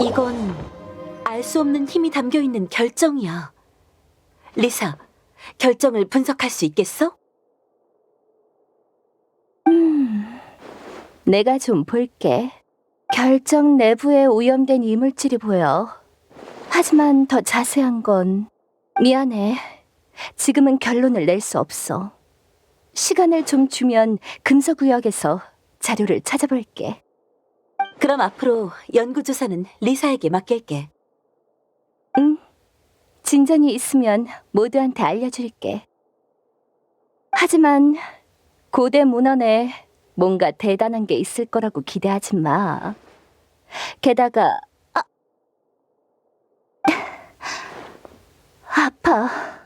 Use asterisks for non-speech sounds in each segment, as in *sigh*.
이건 알 수 없는 힘이 담겨 있는 결정이야. 리사, 결정을 분석할 수 있겠어? 음, 내가 좀 볼게. 결정 내부에 오염된 이물질이 보여. 하지만 더 자세한 건 미안해. 지금은 결론을 낼 수 없어. 시간을 좀 주면 금서구역에서 자료를 찾아볼게. 그럼 앞으로 연구조사는 리사에게 맡길게. 응. 진전이 있으면 모두한테 알려줄게. 하지만 고대 문헌에 뭔가 대단한 게 있을 거라고 기대하지 마. 게다가 아, *laughs* 아파.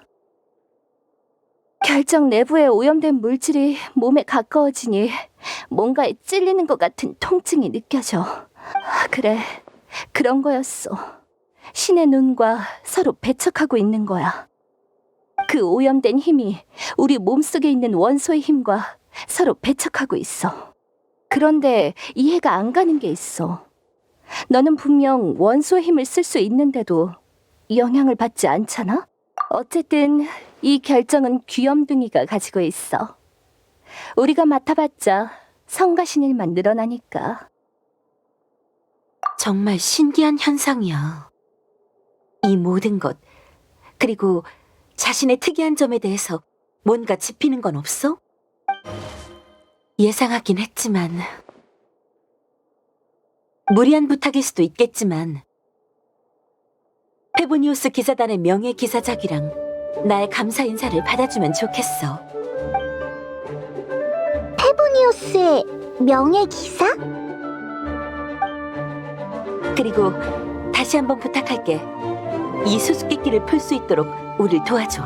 결정 내부에 오염된 물질이 몸에 가까워지니 뭔가에 찔리는 것 같은 통증이 느껴져. 아, 그래, 그런 거였어. 신의 눈과 서로 배척하고 있는 거야. 그 오염된 힘이 우리 몸속에 있는 원소의 힘과 서로 배척하고 있어. 그런데 이해가 안 가는 게 있어. 너는 분명 원소의 힘을 쓸 수 있는데도 영향을 받지 않잖아? 어쨌든 이 결정은 귀염둥이가 가지고 있어. 우리가 맡아봤자 성가신 일만 늘어나니까. 정말 신기한 현상이야. 이 모든 것, 그리고 자신의 특이한 점에 대해서 뭔가 짚히는 건 없어? 예상하긴 했지만, 무리한 부탁일 수도 있겠지만, 페보니우스 기사단의 명예 기사작이랑 나의 감사 인사를 받아주면 좋겠어. 페보니우스의 명예 기사? 그리고 다시 한번 부탁할게. 이 수수께끼를 풀 수 있도록 우릴 도와줘.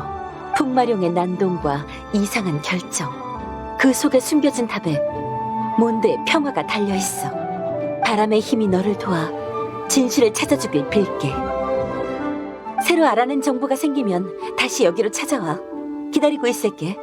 풍마룡의 난동과 이상한 결정. 그 속에 숨겨진 답에 몬드의 평화가 달려 있어. 바람의 힘이 너를 도와 진실을 찾아주길 빌게. 새로 알아낸 정보가 생기면 다시 여기로 찾아와. 기다리고 있을게.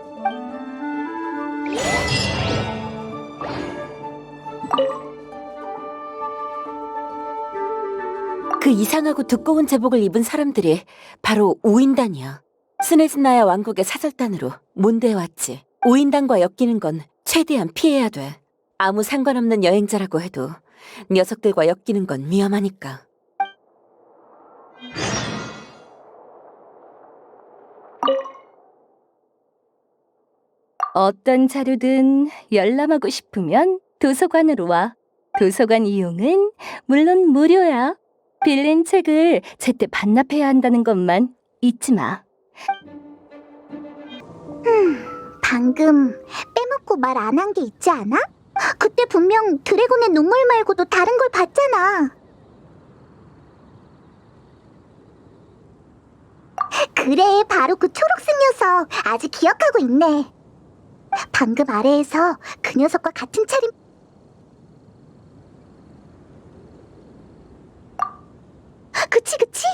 그 이상하고 두꺼운 제복을 입은 사람들이 바로 우인단이야. 스네즈나야 왕국의 사절단으로 몬드에 왔지. 우인단과 엮이는 건 최대한 피해야 돼. 아무 상관없는 여행자라고 해도 녀석들과 엮이는 건 위험하니까. 어떤 자료든 열람하고 싶으면 도서관으로 와. 도서관 이용은 물론 무료야. 빌린 책을 제때 반납해야 한다는 것만 잊지 마. 방금 빼먹고 말 안 한 게 있지 않아? 그때 분명 드래곤의 눈물 말고도 다른 걸 봤잖아. 그래, 바로 그 초록색 녀석. 아직 기억하고 있네. 방금 아래에서 그 녀석과 같은 차림. 그치, 그치.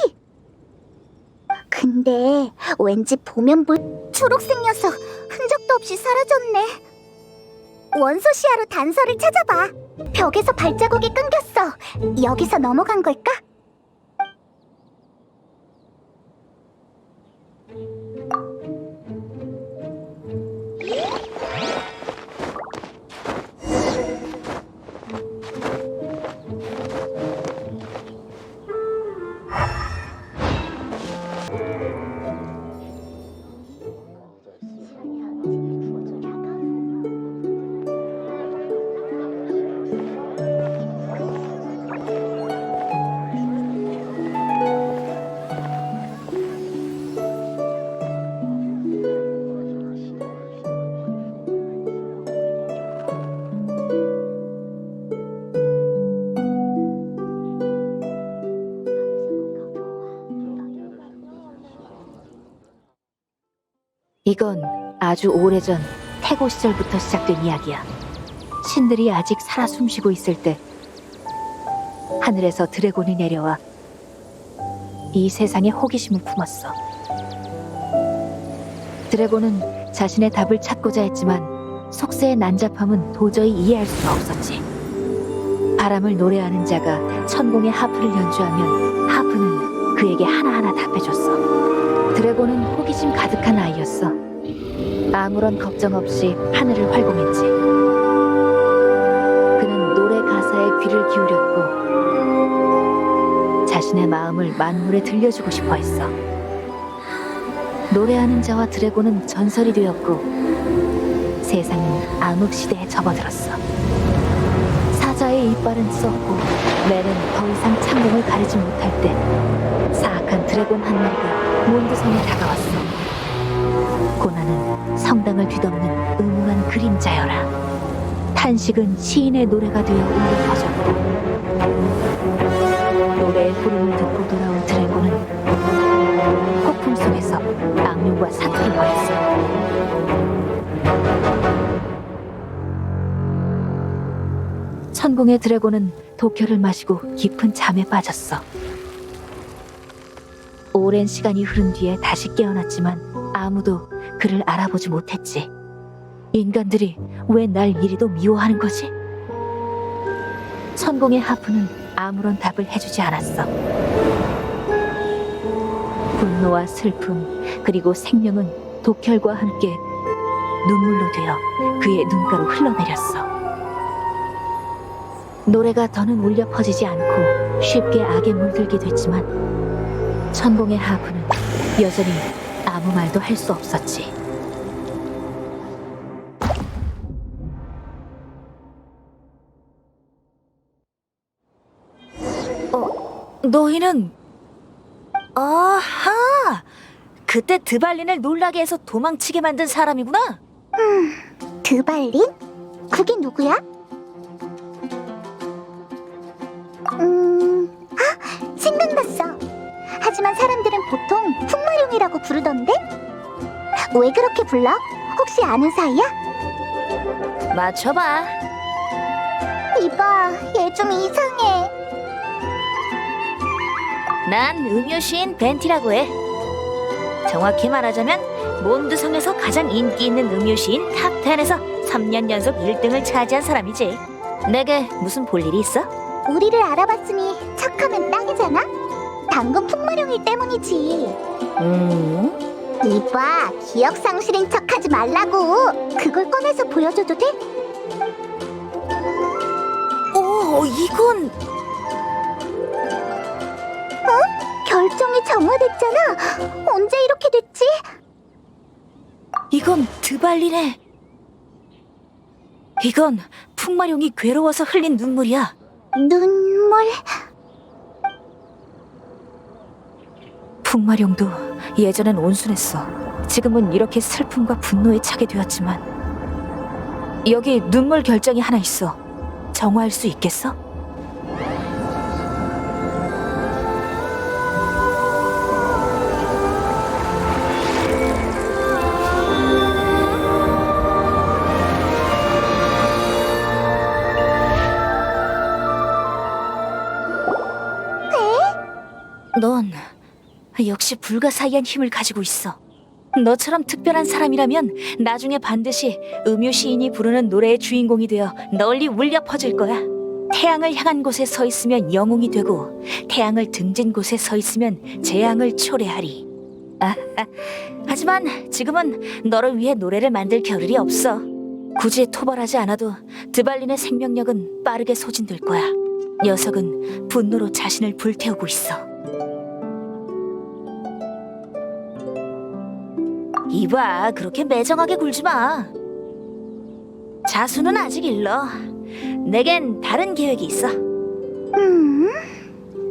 근데 왠지 보면 볼 초록색 녀석 흔적도 없이 사라졌네. 원소 시야로 단서를 찾아봐. 벽에서 발자국이 끊겼어. 여기서 넘어간 걸까? 이건 아주 오래전 태고 시절부터 시작된 이야기야. 신들이 아직 살아 숨쉬고 있을 때 하늘에서 드래곤이 내려와 이 세상에 호기심을 품었어. 드래곤은 자신의 답을 찾고자 했지만 속세의 난잡함은 도저히 이해할 수가 없었지. 바람을 노래하는 자가 천공의 하프를 연주하면 하프는 그에게 하나하나 답해줬어. 드래곤은 호기심 가득한 아이였어. 아무런 걱정 없이 하늘을 활공했지. 그는 노래 가사에 귀를 기울였고 자신의 마음을 만물에 들려주고 싶어 했어. 노래하는 자와 드래곤은 전설이 되었고 세상은 암흑 시대에 접어들었어. 사자의 이빨은 썩고 매는 더 이상 창공을 가리지 못할 때 사악한 드래곤 한 마리가 몬드성에 다가왔어. 성당을 뒤덮는 음흉한 그림자여라. 탄식은 시인의 노래가 되어 울려 퍼졌고 노래의 부름을 듣고 돌아온 드래곤은 폭풍 속에서 악령과 사투를 벌였어. 천공의 드래곤은 독혈을 마시고 깊은 잠에 빠졌어. 오랜 시간이 흐른 뒤에 다시 깨어났지만 아무도 그를 알아보지 못했지. 인간들이 왜 날 이리도 미워하는 거지? 천공의 하프는 아무런 답을 해주지 않았어. 분노와 슬픔, 그리고 생명은 독혈과 함께 눈물로 되어 그의 눈가로 흘러내렸어. 노래가 더는 울려 퍼지지 않고 쉽게 악에 물들게 됐지만 천공의 하프는 여전히 아무 말도 할 수 없었지. 어, 너희는 아하! 그때 드발린을 놀라게 해서 도망치게 만든 사람이구나. 드발린? 그게 누구야? 음, 아, 생각났어. 하지만 사람들은 보통 풍마룡이라고 부르던데? 왜 그렇게 불러? 혹시 아는 사이야? 맞춰봐. 이봐, 얘 좀 이상해. 난 음유시인 벤티라고 해. 정확히 말하자면 몬드성에서 가장 인기 있는 음유시인 탑10에서 3년 연속 1등을 차지한 사람이지. 내게 무슨 볼 일이 있어? 우리를 알아봤으니 척하면 딱이잖아? 당근 풍마룡일 때문이지. 음, 이봐, 기억 상실인 척하지 말라고. 그걸 꺼내서 보여줘도 돼? 오, 이건 결정이 정화됐잖아. 언제 이렇게 됐지? 이건 드발린의 이건 풍마룡이 괴로워서 흘린 눈물이야. 눈물. 풍마룡도 예전엔 온순했어. 지금은 이렇게 슬픔과 분노에 차게 되었지만 여기 눈물 결정이 하나 있어. 정화할 수 있겠어? 넌 역시 불가사의한 힘을 가지고 있어. 너처럼 특별한 사람이라면 나중에 반드시 음유 시인이 부르는 노래의 주인공이 되어 널리 울려 퍼질 거야. 태양을 향한 곳에 서 있으면 영웅이 되고 태양을 등진 곳에 서 있으면 재앙을 초래하리. 아, *laughs* 하지만 지금은 너를 위해 노래를 만들 겨를이 없어. 굳이 토벌하지 않아도 드발린의 생명력은 빠르게 소진될 거야. 녀석은 분노로 자신을 불태우고 있어. 이봐, 그렇게 매정하게 굴지 마. 자수는 아직 일러. 내겐 다른 계획이 있어. 음.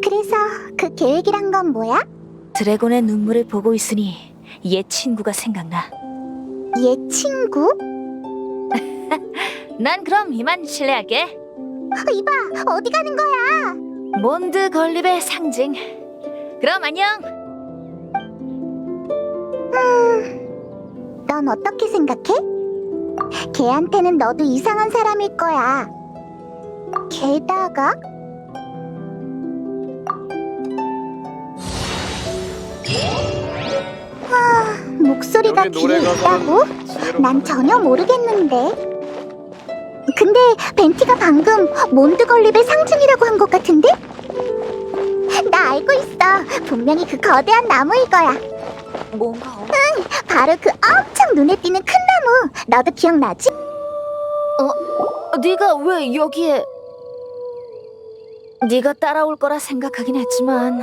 그래서 그 계획이란 건 뭐야? 드래곤의 눈물을 보고 있으니 옛 친구가 생각나. 얘 친구? *laughs* 난 그럼 이만 실례할게. 어, 이봐, 어디 가는 거야? 몬드 건립의 상징. 그럼 안녕. 넌 어떻게 생각해? 걔한테는 너도 이상한 사람일 거야. 게다가 아, 목소리가 여기 귀에 노래 있다고? 난 전혀 모르겠는데. 근데 근데 벤티가 방금 몬드 건립의 상징이라고 한 것 같은데? 나 알고 있어. 분명히 그 거대한 나무일 거야. 뭔가 어- 바로 그 엄청 눈에 띄는 큰 나무. 너도 기억나지? 네가 왜 여기에? 네가 따라올 거라 생각하긴 했지만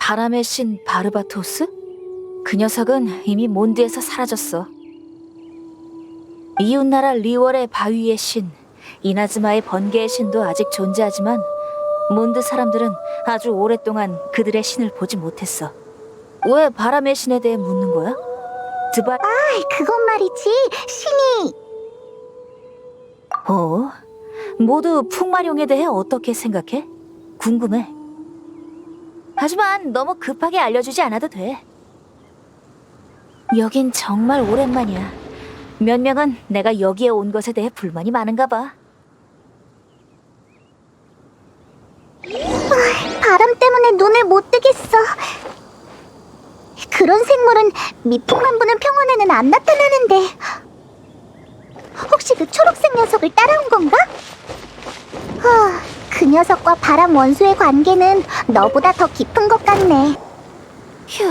바람의 신 바르바토스? 그 녀석은 이미 몬드에서 사라졌어. 이웃나라 리월의 바위의 신, 이나즈마의 번개의 신도 아직 존재하지만 몬드 사람들은 아주 오랫동안 그들의 신을 보지 못했어. 왜 바람의 신에 대해 묻는 거야? 드바 그건 말이지. 신이 어? 모두 풍마룡에 대해 어떻게 생각해? 궁금해. 하지만 너무 급하게 알려주지 않아도 돼. 여긴 정말 오랜만이야. 몇 명은 내가 여기에 온 것에 대해 불만이 많은가 봐. 바람 때문에 눈을 못 뜨겠어. 그런 생물은 미풍만 부는 평원에는 안 나타나는데. 혹시 그 초록색 녀석을 따라온 건가? 하, 그 녀석과 바람 원수의 관계는 너보다 더 깊은 것 같네. 휴,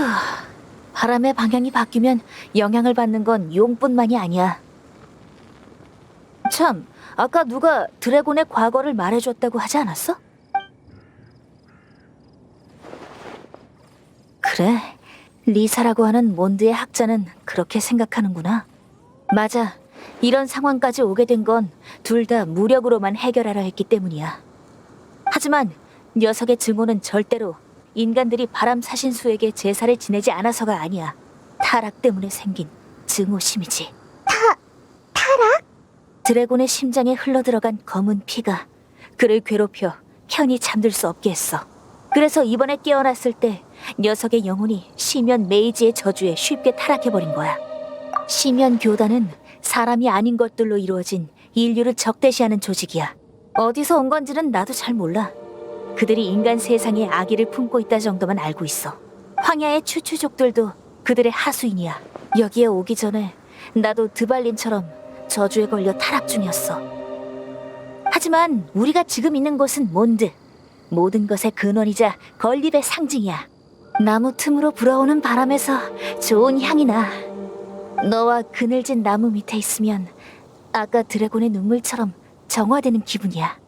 바람의 방향이 바뀌면 영향을 받는 건 용뿐만이 아니야. 참, 아까 누가 드래곤의 과거를 말해줬다고 하지 않았어? 그래, 리사라고 하는 몬드의 학자는 그렇게 생각하는구나. 맞아, 이런 상황까지 오게 된 건 둘 다 무력으로만 해결하려 했기 때문이야. 하지만 녀석의 증오는 절대로 인간들이 바람 사신수에게 제사를 지내지 않아서가 아니야. 타락 때문에 생긴 증오심이지. 타, 타락? 드래곤의 심장에 흘러들어간 검은 피가 그를 괴롭혀 편히 잠들 수 없게 했어. 그래서 이번에 깨어났을 때 녀석의 영혼이 시면 메이지의 저주에 쉽게 타락해버린 거야. 시면 교단은 사람이 아닌 것들로 이루어진 인류를 적대시하는 조직이야. 어디서 온 건지는 나도 잘 몰라. 그들이 인간 세상에 아기를 품고 있다 정도만 알고 있어. 황야의 추추족들도 그들의 하수인이야. 여기에 오기 전에 나도 드발린처럼 저주에 걸려 타락 중이었어. 하지만 우리가 지금 있는 곳은 몬드. 모든 것의 근원이자 건립의 상징이야. 나무 틈으로 불어오는 바람에서 좋은 향이 나. 너와 그늘진 나무 밑에 있으면 아까 드래곤의 눈물처럼 정화되는 기분이야.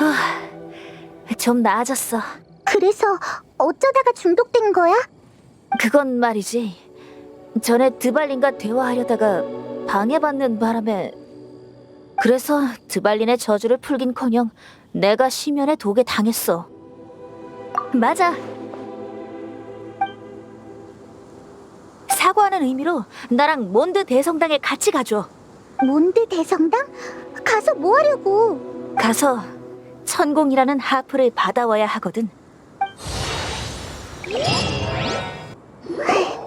아, 좀 나아졌어. 그래서 어쩌다가 중독된 거야? 그건 말이지. 전에 드발린과 대화하려다가 방해받는 바람에 그래서 드발린의 저주를 풀긴커녕 내가 심연의 독에 당했어. 맞아. 사과하는 의미로 나랑 몬드 대성당에 같이 가줘. 몬드 대성당? 가서 뭐 하려고? 가서 천공이라는 하프를 받아와야 하거든.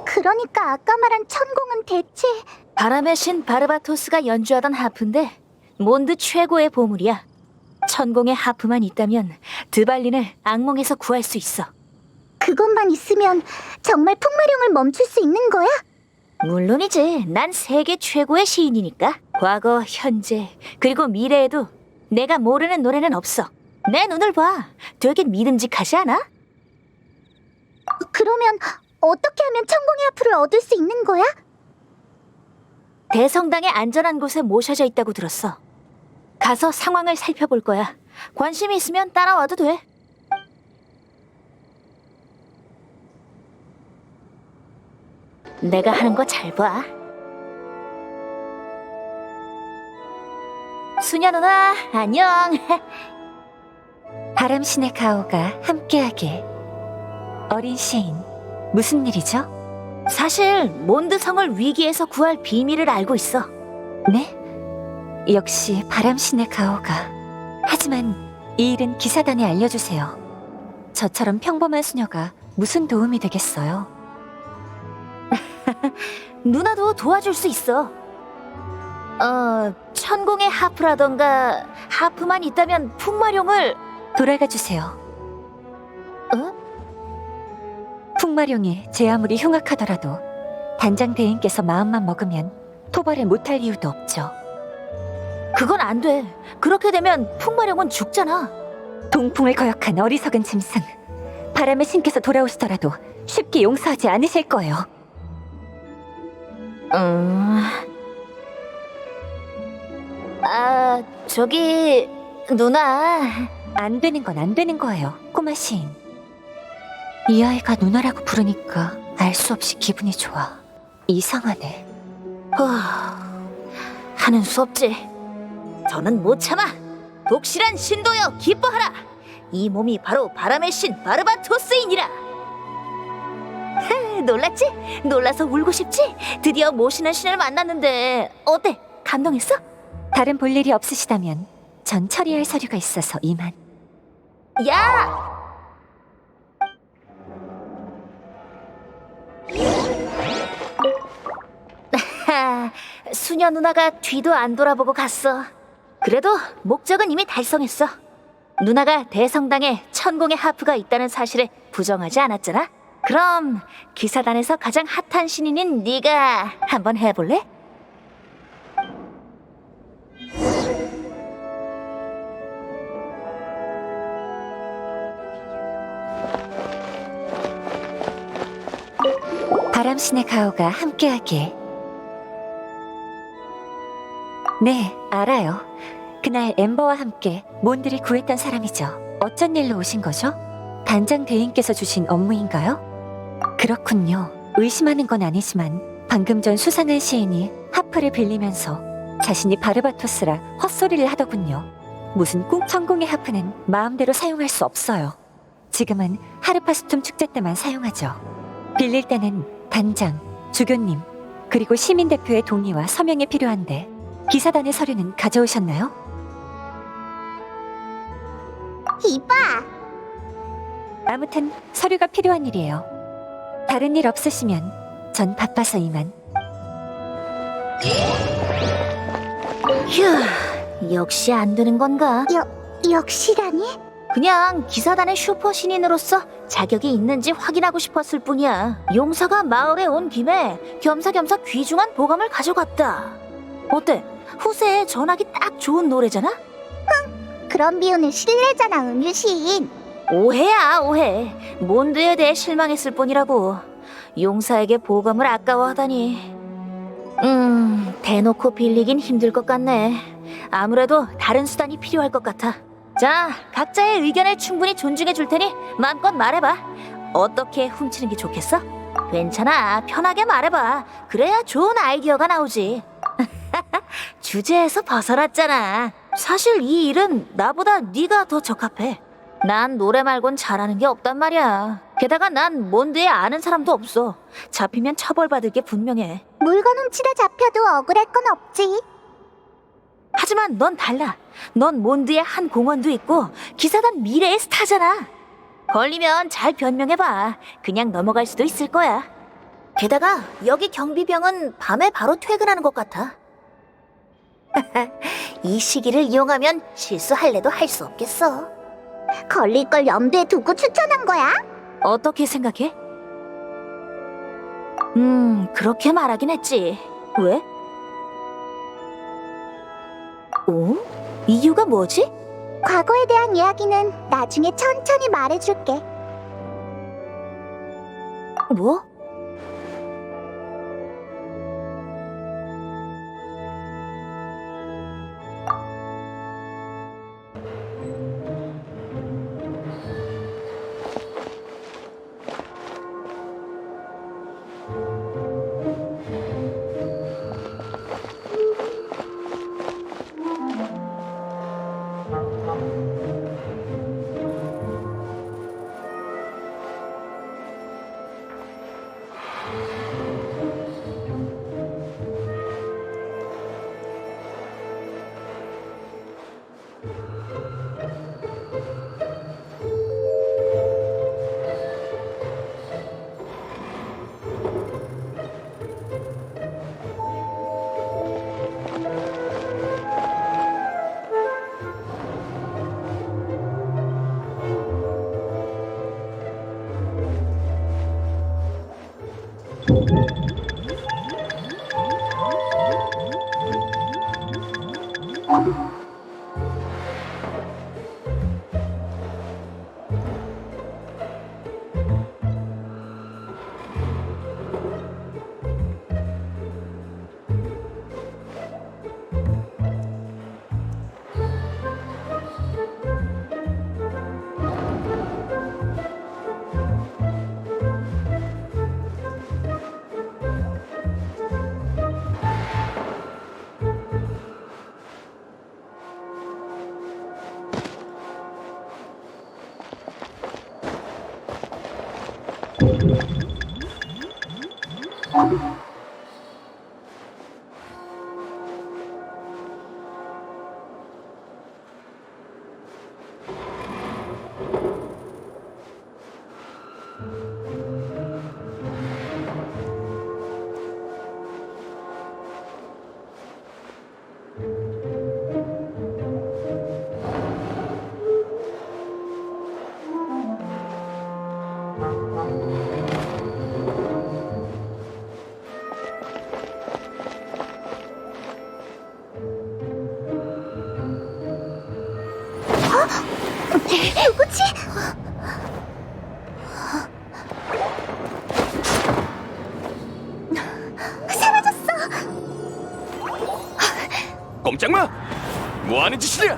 그러니까 아까 말한 천공은 대체 바람의 신 바르바토스가 연주하던 하프인데 몬드 최고의 보물이야. 천공의 하프만 있다면 드발린을 악몽에서 구할 수 있어. 그것만 있으면 정말 풍마룡을 멈출 수 있는 거야? 물론이지. 난 세계 최고의 시인이니까. 과거, 현재, 그리고 미래에도 내가 모르는 노래는 없어. 내 눈을 봐. 되게 믿음직하지 않아? 그러면 어떻게 하면 천공의 하프를 얻을 수 있는 거야? 대성당의 안전한 곳에 모셔져 있다고 들었어. 가서 상황을 살펴볼 거야. 관심이 있으면 따라와도 돼. 내가 하는 거 잘 봐. 수녀 누나, 안녕. *laughs* 바람신의 가오가 함께하길. 어린 시인, 무슨 일이죠? 사실 몬드 성을 위기에서 구할 비밀을 알고 있어. 네? 역시 바람신의 가오가. 하지만 이 일은 기사단에 알려주세요. 저처럼 평범한 수녀가 무슨 도움이 되겠어요? *laughs* 누나도 도와줄 수 있어. 어, 천공의 하프라던가 하프만 있다면 풍마룡을 돌아가 주세요. 어? 풍마룡이 제 아무리 흉악하더라도 단장 대인께서 마음만 먹으면 토벌을 못할 이유도 없죠. 그건 안 돼. 그렇게 되면 풍마령은 죽잖아. 동풍을 거역한 어리석은 짐승. 바람의 신께서 돌아오시더라도 쉽게 용서하지 않으실 거예요. 음. 아, 저기 누나. 안 되는 건 안 되는 거예요, 꼬마 시인. 이 아이가 누나라고 부르니까 알 수 없이 기분이 좋아. 이상하네. 후, 하는 수 없지. 저는 못 참아. 독실한 신도여 기뻐하라. 이 몸이 바로 바람의 신 바르바토스이니라. 하, 놀랐지? 놀라서 울고 싶지? 드디어 모시는 신을 만났는데 어때? 감동했어? 다른 볼 일이 없으시다면 전 처리할 서류가 있어서 이만. 야! 하, *laughs* 수녀 누나가 뒤도 안 돌아보고 갔어. 그래도 목적은 이미 달성했어. 누나가 대성당에 천공의 하프가 있다는 사실을 부정하지 않았잖아. 그럼 기사단에서 가장 핫한 신인인 네가 한번 해볼래? 바람신의 가오가 함께하길. 네, 알아요. 그날 엠버와 함께 몬드를 구했던 사람이죠. 어쩐 일로 오신 거죠? 단장 대인께서 주신 업무인가요? 그렇군요. 의심하는 건 아니지만 방금 전 수상한 시인이 하프를 빌리면서 자신이 바르바토스라 헛소리를 하더군요. 무슨 꿍 천공의 하프는 마음대로 사용할 수 없어요. 지금은 하르파스툼 축제 때만 사용하죠. 빌릴 때는 단장, 주교님, 그리고 시민 대표의 동의와 서명이 필요한데 기사단의 서류는 가져오셨나요? 이봐, 아무튼 서류가 필요한 일이에요. 다른 일 없으시면 전 바빠서 이만. 휴, 역시 안 되는 건가? 역시라니? 그냥 기사단의 슈퍼 신인으로서 자격이 있는지 확인하고 싶었을 뿐이야. 용사가 마을에 온 김에 겸사겸사 귀중한 보감을 가져갔다. 어때? 후세에 전하기 딱 좋은 노래잖아? 그런 비유는 실례잖아, 음유시인. 오해야, 오해. 몬드에 대해 실망했을 뿐이라고. 용사에게 보감을 아까워하다니. 음, 대놓고 빌리긴 힘들 것 같네. 아무래도 다른 수단이 필요할 것 같아. 자, 각자의 의견을 충분히 존중해 줄 테니 마음껏 말해봐. 어떻게 훔치는 게 좋겠어? 괜찮아, 편하게 말해봐. 그래야 좋은 아이디어가 나오지. 주제에서 벗어났잖아. 사실 이 일은 나보다 네가 더 적합해. 난 노래 말곤 잘하는 게 없단 말이야. 게다가 난 몬드에 아는 사람도 없어. 잡히면 처벌받을 게 분명해. 물건 훔치다 잡혀도 억울할 건 없지. 하지만 넌 달라. 넌 몬드에 한 공원도 있고 기사단 미래의 스타잖아. 걸리면 잘 변명해봐. 그냥 넘어갈 수도 있을 거야. 게다가 여기 경비병은 밤에 바로 퇴근하는 것 같아. *laughs* 이 시기를 이용하면 실수할래도 할 수 없겠어. 걸릴 걸 염두에 두고 추천한 거야? 어떻게 생각해? 음, 그렇게 말하긴 했지. 왜? 오? 이유가 뭐지? 과거에 대한 이야기는 나중에 천천히 말해줄게. 뭐? 뭐 하는 짓이냐?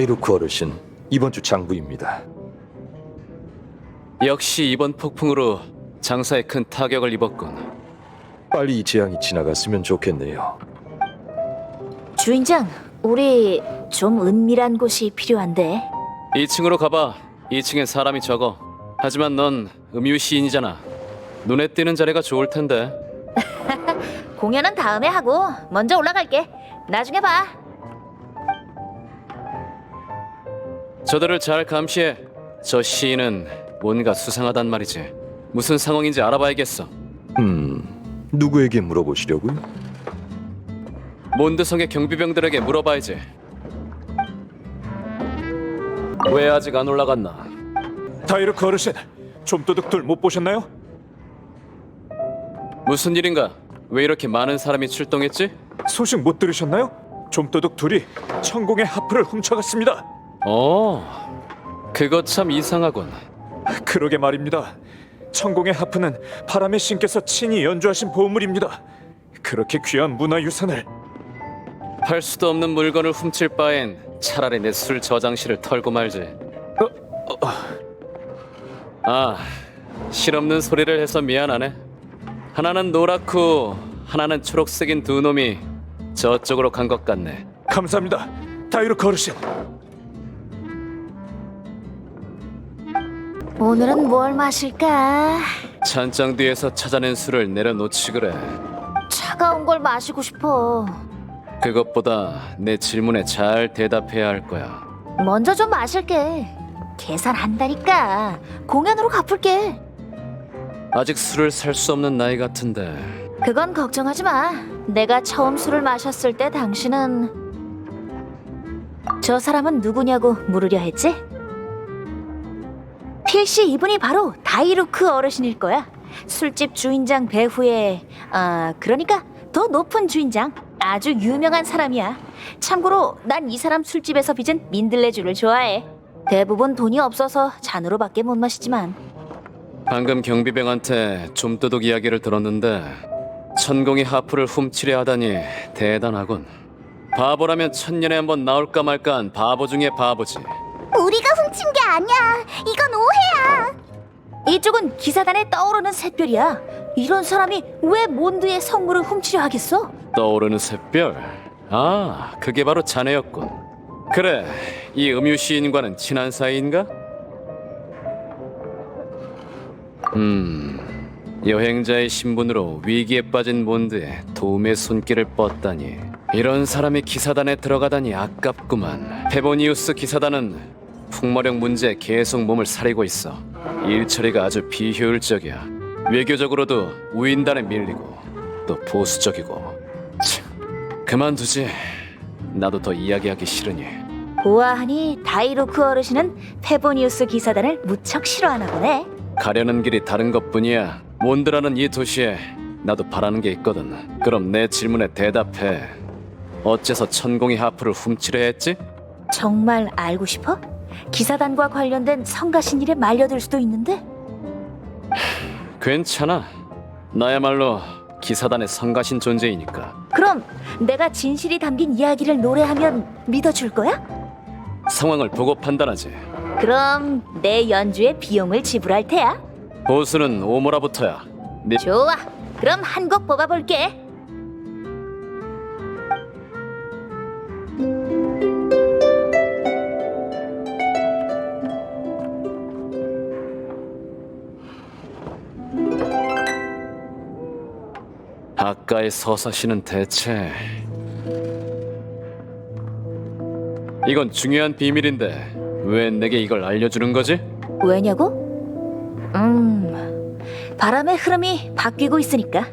다이루크 어르신 이번 주 장부입니다. 역시 이번 폭풍으로 장사에 큰 타격을 입었군. 빨리 이 재앙이 지나갔으면 좋겠네요. 주인장, 우리 좀 은밀한 곳이 필요한데. 2층으로 가봐. 2층엔 사람이 적어. 하지만 넌 음유 시인이잖아. 눈에 띄는 자리가 좋을 텐데. *laughs* 공연은 다음에 하고 먼저 올라갈게. 나중에 봐. 저들을 잘 감시해. 저 시인은 뭔가 수상하단 말이지. 무슨 상황인지 알아봐야겠어. 음, 누구에게 물어보시려고요? 몬드성의 경비병들에게 물어봐야지. 왜 아직 안 올라갔나? 다이르크 어르신, 좀도둑들 못 보셨나요? 무슨 일인가? 왜 이렇게 많은 사람이 출동했지? 소식 못 들으셨나요? 좀도둑 둘이 천공의 하프를 훔쳐갔습니다. 어, 그거 참 이상하군. 그러게 말입니다. 천공의 하프는 바람의 신께서 친히 연주하신 보물입니다. 그렇게 귀한 문화유산을 팔 수도 없는 물건을 훔칠 바엔 차라리 내 술 저장실을 털고 말지. 아, 실없는 소리를 해서 미안하네. 하나는 노랗고 하나는 초록색인 두 놈이 저쪽으로 간 것 같네. 감사합니다. 다이르크 어르신. 오늘은 뭘 마실까? 찬장 뒤에서 찾아낸 술을 내려놓지 그래. 차가운 걸 마시고 싶어. 그것보다 내 질문에 잘 대답해야 할 거야. 먼저 좀 마실게. 계산한다니까. 공연으로 갚을게. 아직 술을 살 수 없는 나이 같은데 그건 걱정하지 마. 내가 처음 술을 마셨을 때 당신은 저 사람은 누구냐고 물으려 했지? 필시 이분이 바로 다이루크 어르신일 거야. 술집 주인장 배후에 아 그러니까 더 높은 주인장 아주 유명한 사람이야. 참고로 난 이 사람 술집에서 빚은 민들레주를 좋아해. 대부분 돈이 없어서 잔으로밖에 못 마시지만 방금 경비병한테 좀도둑 이야기를 들었는데 천공이 하프를 훔치려 하다니 대단하군. 바보라면 천년에 한 번 나올까 말까한 바보 중에 바보지. 우리가 훔친 게 아니야. 이건 오해야. 이쪽은 기사단에 떠오르는 샛별이야. 이런 사람이 왜 몬드의 성물을 훔치려 하겠어? 떠오르는 샛별. 아, 그게 바로 자네였군. 그래, 이 음유 시인과는 친한 사이인가? 음, 여행자의 신분으로 위기에 빠진 몬드에 도움의 손길을 뻗다니. 이런 사람이 기사단에 들어가다니 아깝구만. 페보니우스 기사단은 풍마력 문제에 계속 몸을 사리고 있어. 일 처리가 아주 비효율적이야. 외교적으로도 우인단에 밀리고 또 보수적이고. 참, 그만두지. 나도 더 이야기하기 싫으니. 보아하니 다이로크 어르신은 페보니우스 기사단을 무척 싫어하나 보네. 가려는 길이 다른 것뿐이야. 몬드라는 이 도시에 나도 바라는 게 있거든. 그럼 내 질문에 대답해. 어째서 천공이 하프를 훔치려 했지? 정말 알고 싶어? 기사단과 관련된 성가신 일에 말려들 수도 있는데 괜찮아. 나야말로 기사단의 성가신 존재이니까. 그럼 내가 진실이 담긴 이야기를 노래하면 믿어줄 거야? 상황을 보고 판단하지. 그럼 내 연주에 비용을 지불할 테야. 보수는 오모라부터야. 네 좋아. 그럼 한 곡 뽑아볼게. 아까의 서사시는 대체 이건 중요한 비밀인데 왜 내게 이걸 알려주는 거지? 왜냐고? 음, 바람의 흐름이 바뀌고 있으니까.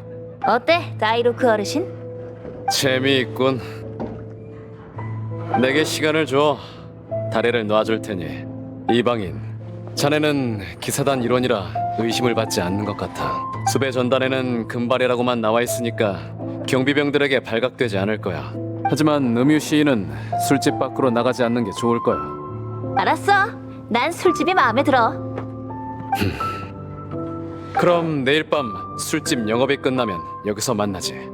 어때, 다이로크 어르신? 재미있군. 내게 시간을 줘. 다리를 놔줄 테니 이방인. 자네는 기사단 일원이라 의심을 받지 않는 것 같아. 수배 전단에는 금발이라고만 나와 있으니까 경비병들에게 발각되지 않을 거야. 하지만 음유 시인은 술집 밖으로 나가지 않는 게 좋을 거야. 알았어. 난 술집이 마음에 들어. 그럼 내일 밤 술집 영업이 끝나면 여기서 만나지.